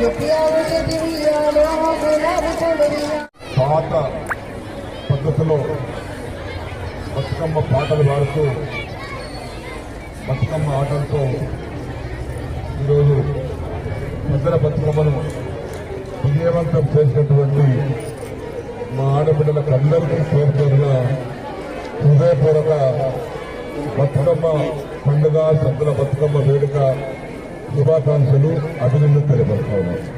Yo pido que te పాత పద్ధతిలో బతుకమ్మ పాటలు పాడుతూ బతుకమ్మ ఆటలతో ఈరోజు పెద్దల బతుకమ్మను విజయవంతం చేసినటువంటి మా ఆడబిడ్డలకు అందరికీ పేరు పేరున హృదయపూర్వక బతుకమ్మ పండుగ సద్దుల బతుకమ్మ వేడుక శుభాకాంక్షలు అభినందన తెలియపడతా